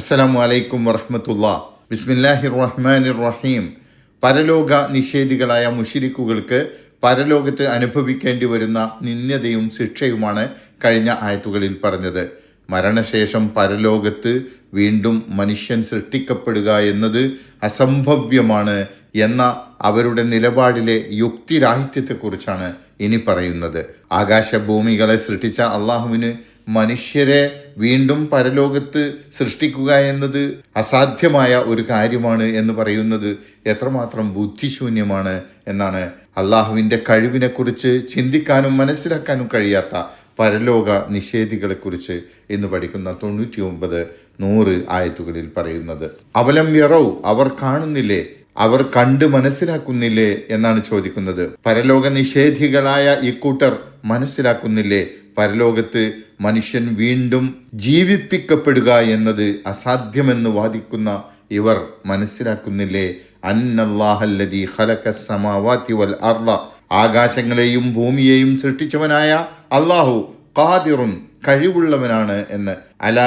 അസ്സലാമു അലൈക്കും വറഹമത്തുള്ള. ബിസ്മില്ലാഹിർ റഹ്മാൻ റഹീം പരലോക നിഷേധികളായ മുഷിരിക്കുകൾക്ക് പരലോകത്ത് അനുഭവിക്കേണ്ടി വരുന്ന നിന്ദ്യതയും ശിക്ഷയുമാണ് കഴിഞ്ഞ ആയത്തുകളിൽ പറഞ്ഞത്. മരണശേഷം പരലോകത്ത് വീണ്ടും മനുഷ്യൻ സൃഷ്ടിക്കപ്പെടുക എന്നത് അസംഭവ്യമാണ് എന്ന അവരുടെ നിലപാടിലെ യുക്തിരാഹിത്യത്തെക്കുറിച്ചാണ് ഇനി പറയുന്നത്. ആകാശഭൂമികളെ സൃഷ്ടിച്ച അള്ളാഹുവിന് മനുഷ്യരെ വീണ്ടും പരലോകത്ത് സൃഷ്ടിക്കുക എന്നത് അസാധ്യമായ ഒരു കാര്യമാണ് എന്ന് പറയുന്നത് എത്രമാത്രം ബുദ്ധിശൂന്യമാണ് എന്നാണ് അള്ളാഹുവിന്റെ കഴിവിനെക്കുറിച്ച് ചിന്തിക്കാനും മനസ്സിലാക്കാനും കഴിയാത്ത പരലോക നിഷേധികളെക്കുറിച്ച് ഇന്ന് പഠിക്കുന്ന തൊണ്ണൂറ്റി ഒമ്പത് നൂറ് ആയത്തുകളിൽ പറയുന്നത്. അവലം അവർ കാണുന്നില്ലേ? അവർ കണ്ട് മനസ്സിലാക്കുന്നില്ലേ എന്നാണ് ചോദിക്കുന്നത്. പരലോക നിഷേധികളായ ഇക്കൂട്ടർ മനസ്സിലാക്കുന്നില്ലേ? പരലോകത്ത് മനുഷ്യൻ വീണ്ടും ജീവിപ്പിക്കപ്പെടുക എന്നത് അസാധ്യമെന്ന് വാദിക്കുന്ന ഇവർ മനസ്സിലാക്കുന്നില്ലേ? വൽ ആകാശങ്ങളെയും ഭൂമിയെയും സൃഷ്ടിച്ചവനായ അള്ളാഹു ഖാദിറുൻ കഴിവുള്ളവനാണ് എന്ന്. അല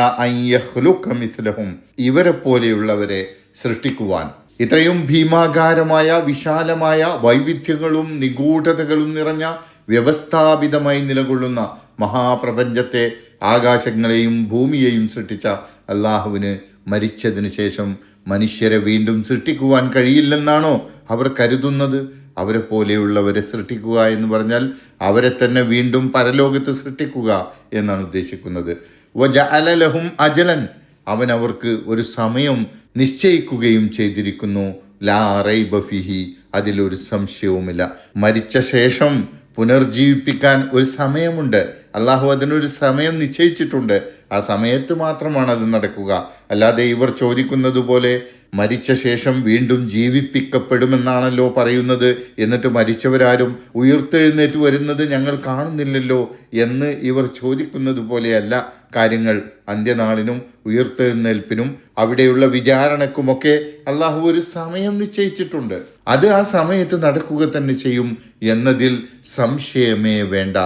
മിഥ്ലഹും ഇവരെ പോലെയുള്ളവരെ സൃഷ്ടിക്കുവാൻ ഇത്രയും ഭീമാകാരമായ വിശാലമായ വൈവിധ്യങ്ങളും നിഗൂഢതകളും നിറഞ്ഞ വ്യവസ്ഥാപിതമായി നിലകൊള്ളുന്ന മഹാപ്രപഞ്ചത്തെ ആകാശങ്ങളെയും ഭൂമിയെയും സൃഷ്ടിച്ച അള്ളാഹുവിന് മരിച്ചതിന് ശേഷം മനുഷ്യരെ വീണ്ടും സൃഷ്ടിക്കുവാൻ കഴിയില്ലെന്നാണോ അവർ കരുതുന്നത്? അവരെ പോലെയുള്ളവരെ സൃഷ്ടിക്കുക എന്ന് പറഞ്ഞാൽ അവരെ തന്നെ വീണ്ടും പരലോകത്ത് സൃഷ്ടിക്കുക എന്നാണ് ഉദ്ദേശിക്കുന്നത്. വജ അലലഹും അജലൻ. അവൻ അവർക്ക് ഒരു സമയം നിശ്ചയിക്കുകയും ചെയ്തിരിക്കുന്നു. ലാ റൈ ബഫിഹി അതിലൊരു സംശയവുമില്ല. മരിച്ച ശേഷം പുനർജീവിപ്പിക്കാൻ ഒരു സമയമുണ്ട്. അള്ളാഹു അതിനൊരു സമയം നിശ്ചയിച്ചിട്ടുണ്ട്. ആ സമയത്ത് മാത്രമാണ് അത് നടക്കുക. അല്ലാതെ ഇവർ ചോദിക്കുന്നത് പോലെ മരിച്ച ശേഷം വീണ്ടും ജീവിപ്പിക്കപ്പെടുമെന്നാണല്ലോ പറയുന്നത്. എന്നിട്ട് മരിച്ചവരാരും ഉയർത്തെഴുന്നേറ്റ് വരുന്നത് ഞങ്ങൾ കാണുന്നില്ലല്ലോ എന്ന് ഇവർ ചോദിക്കുന്നത് പോലെയല്ല കാര്യങ്ങൾ. അന്ത്യനാളിനും ഉയർത്തെഴുന്നേൽപ്പിനും അവിടെയുള്ള വിചാരണക്കുമൊക്കെ അള്ളാഹു ഒരു സമയം നിശ്ചയിച്ചിട്ടുണ്ട്. അത് ആ സമയത്ത് നടക്കുക തന്നെ ചെയ്യും എന്നതിൽ സംശയമേ വേണ്ട.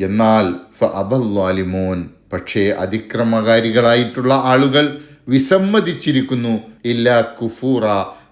എന്നാൽ അബല്ലാലിമോൻ പക്ഷേ അതിക്രമകാരികളായിട്ടുള്ള ആളുകൾ വിസമ്മതിച്ചിരിക്കുന്നു. ഇല്ല കുഫൂറ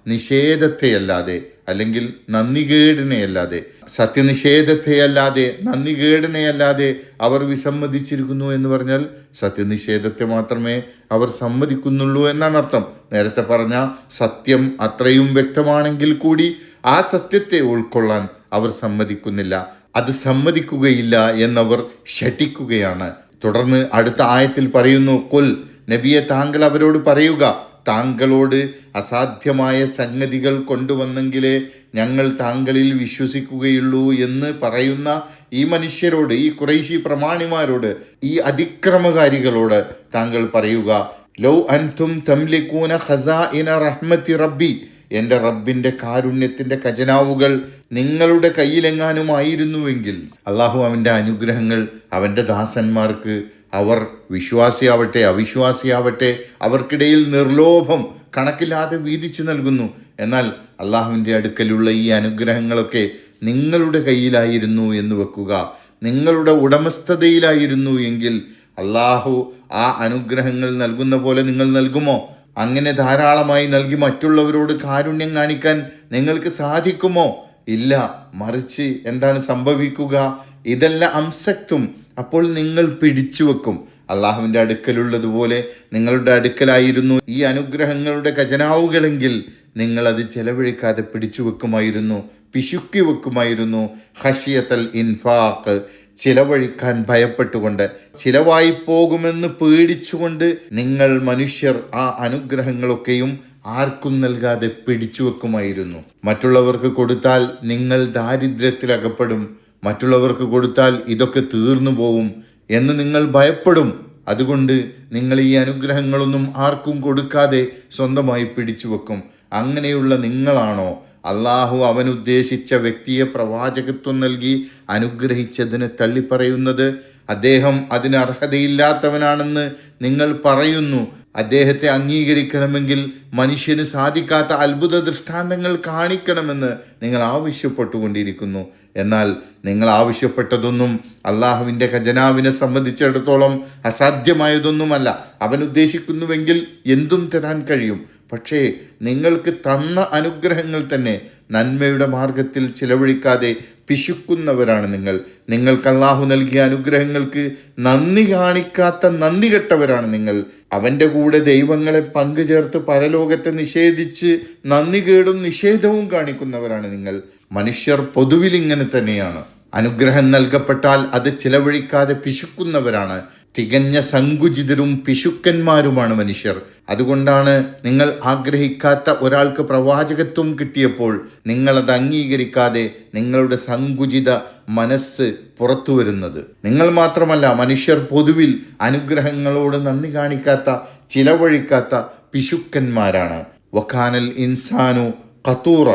നിഷേധത്തെയല്ലാതെ അല്ലെങ്കിൽ നന്ദികേടിനെയല്ലാതെ. സത്യനിഷേധത്തെയല്ലാതെ നന്ദികേടിനെയല്ലാതെ അവർ വിസമ്മതിച്ചിരിക്കുന്നു എന്ന് പറഞ്ഞാൽ സത്യനിഷേധത്തെ മാത്രമേ അവർ സമ്മതിക്കുന്നുള്ളൂ എന്നാണ് അർത്ഥം. നേരത്തെ പറഞ്ഞ സത്യം അത്രയും വ്യക്തമാണെങ്കിൽ കൂടി ആ സത്യത്തെ ഉൾക്കൊള്ളാൻ അവർ സമ്മതിക്കുന്നില്ല. അത് സമ്മതിക്കുകയില്ല എന്നവർ ശഠിക്കുകയാണ്. തുടർന്ന് അടുത്ത ആയത്തിൽ പറയുന്നു കൊൽ നബിയെ താങ്കൾ അവരോട് പറയുക താങ്കളോട് അസാധ്യമായ സംഗതികൾ കൊണ്ടുവന്നെങ്കിലേ ഞങ്ങൾ താങ്കളിൽ വിശ്വസിക്കുകയുള്ളൂ എന്ന് പറയുന്ന ഈ മനുഷ്യരോട് ഈ കുറേശി പ്രമാണിമാരോട് ഈ അതിക്രമകാരികളോട് താങ്കൾ പറയുക ലൗ അൻതും തംലിക്കൂന ഖസാ ഇന റഹ്മത്തി റബ്ബി എന്റെ റബ്ബിന്റെ കാരുണ്യത്തിന്റെ ഖജനാവുകൾ നിങ്ങളുടെ കയ്യിലെങ്ങാനുമായിരുന്നുവെങ്കിൽ അള്ളാഹു അവന്റെ അനുഗ്രഹങ്ങൾ അവന്റെ ദാസന്മാർക്ക് അവർ വിശ്വാസിയാവട്ടെ അവിശ്വാസിയാവട്ടെ അവർക്കിടയിൽ നിർലോഭം കണക്കില്ലാതെ വീതിച്ചു നൽകുന്നു. എന്നാൽ അള്ളാഹുവിന്റെ അടുക്കലുള്ള ഈ അനുഗ്രഹങ്ങളൊക്കെ നിങ്ങളുടെ കയ്യിലായിരുന്നു എന്ന് വെക്കുക നിങ്ങളുടെ ഉടമസ്ഥതയിലായിരുന്നു എങ്കിൽ അള്ളാഹു ആ അനുഗ്രഹങ്ങൾ നൽകുന്ന പോലെ നിങ്ങൾ നൽകുമോ? അങ്ങനെ ധാരാളമായി നൽകി മറ്റുള്ളവരോട് കാരുണ്യം കാണിക്കാൻ നിങ്ങൾക്ക് സാധിക്കുമോ? ഇല്ല. മറിച്ച് എന്താണ് സംഭവിക്കുക? ഇതെല്ലാം അംസക്തും. അപ്പോൾ നിങ്ങൾ പിടിച്ചു വെക്കും അള്ളാഹുവിന്റെ അടുക്കലുള്ളതുപോലെ നിങ്ങളുടെ അടുക്കലായിരുന്നു ഈ അനുഗ്രഹങ്ങളുടെ ഖജനാവുകളെങ്കിൽ നിങ്ങൾ അത് ചെലവഴിക്കാതെ പിടിച്ചു വെക്കുമായിരുന്നു പിശുക്കി വെക്കുമായിരുന്നു ഹഷിയത്തൽ ഇൻഫാഖ്. ചിലവഴിക്കാൻ ഭയപ്പെട്ടുകൊണ്ട് ചിലവായി പോകുമെന്ന് പേടിച്ചുകൊണ്ട് നിങ്ങൾ മനുഷ്യർ ആ അനുഗ്രഹങ്ങളൊക്കെയും ആർക്കും നൽകാതെ പിടിച്ചു വെക്കുമായിരുന്നു. മറ്റുള്ളവർക്ക് കൊടുത്താൽ നിങ്ങൾ ദാരിദ്ര്യത്തിലകപ്പെടും മറ്റുള്ളവർക്ക് കൊടുത്താൽ ഇതൊക്കെ തീർന്നു പോവും എന്ന് നിങ്ങൾ ഭയപ്പെടും. അതുകൊണ്ട് നിങ്ങൾ ഈ അനുഗ്രഹങ്ങളൊന്നും ആർക്കും കൊടുക്കാതെ സ്വന്തമായി പിടിച്ചു വെക്കും. അങ്ങനെയുള്ള നിങ്ങളാണോ? അള്ളാഹു അവനുദ്ദേശിച്ച വ്യക്തിയെ പ്രവാചകത്വം നൽകി അനുഗ്രഹിച്ചതിന് തള്ളിപ്പറയുന്നത്. അദ്ദേഹം അതിന് അർഹതയില്ലാത്തവനാണെന്ന് നിങ്ങൾ പറയുന്നു. അദ്ദേഹത്തെ അംഗീകരിക്കണമെങ്കിൽ മനുഷ്യന് സാധിക്കാത്ത അത്ഭുത ദൃഷ്ടാന്തങ്ങൾ കാണിക്കണമെന്ന് നിങ്ങൾ ആവശ്യപ്പെട്ടുകൊണ്ടിരിക്കുന്നു. എന്നാൽ നിങ്ങൾ ആവശ്യപ്പെട്ടതൊന്നും അള്ളാഹുവിന്റെ ഖജനാവിനെ സംബന്ധിച്ചിടത്തോളം അസാധ്യമായതൊന്നുമല്ല. അവൻ ഉദ്ദേശിക്കുന്നുവെങ്കിൽ എന്തും തരാൻ കഴിയും. പക്ഷേ നിങ്ങൾക്ക് തന്ന അനുഗ്രഹങ്ങൾ തന്നെ നന്മയുടെ മാർഗത്തിൽ ചിലവഴിക്കാതെ പിശുക്കുന്നവരാണ് നിങ്ങൾ. നിങ്ങൾക്ക് അള്ളാഹു നൽകിയ അനുഗ്രഹങ്ങൾക്ക് നന്ദി കാണിക്കാത്ത നന്ദി കെട്ടവരാണ് നിങ്ങൾ. അവന്റെ കൂടെ ദൈവങ്ങളെ പങ്കുചേർത്ത് പരലോകത്തെ നിഷേധിച്ച് നന്ദി കേടും നിഷേധവും കാണിക്കുന്നവരാണ് നിങ്ങൾ. മനുഷ്യർ പൊതുവിൽ ഇങ്ങനെ തന്നെയാണ്. അനുഗ്രഹം നൽകപ്പെട്ടാൽ അത് ചിലവഴിക്കാതെ പിശുക്കുന്നവരാണ്. തികഞ്ഞ സങ്കുചിതരും പിശുക്കന്മാരുമാണ് മനുഷ്യർ. അതുകൊണ്ടാണ് നിങ്ങൾ ആഗ്രഹിക്കാത്ത ഒരാൾക്ക് പ്രവാചകത്വം കിട്ടിയപ്പോൾ നിങ്ങളത് അംഗീകരിക്കാതെ നിങ്ങളുടെ സങ്കുചിത മനസ്സ് പുറത്തു വരുന്നത്. നിങ്ങൾ മാത്രമല്ല മനുഷ്യർ പൊതുവിൽ അനുഗ്രഹങ്ങളോട് നന്ദി കാണിക്കാത്ത ചിലവഴിക്കാത്ത പിശുക്കന്മാരാണ്. വഖാനൽ ഇൻസാനു കത്തൂറ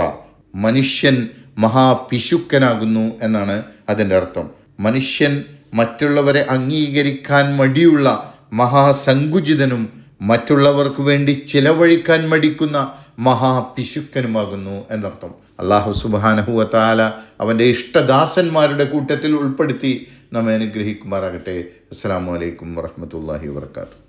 മനുഷ്യൻ മഹാപിശുക്കനാകുന്നു എന്നാണ് അതിന്റെ അർത്ഥം. മനുഷ്യൻ മറ്റുള്ളവരെ അംഗീകരിക്കാൻ മടിയുള്ള മഹാസങ്കുചിതനും മറ്റുള്ളവർക്ക് വേണ്ടി ചിലവഴിക്കാൻ മടിക്കുന്ന മഹാപിശുക്കനുമാകുന്നു എന്നർത്ഥം. അള്ളാഹു സുബാനഹുവത്താല അവന്റെ ഇഷ്ടദാസന്മാരുടെ കൂട്ടത്തിൽ ഉൾപ്പെടുത്തി നമ്മെ അനുഗ്രഹിക്കുമാറാകട്ടെ. അസ്സാം വലൈക്കും വറഹമത്തല്ലാഹി വാത്തു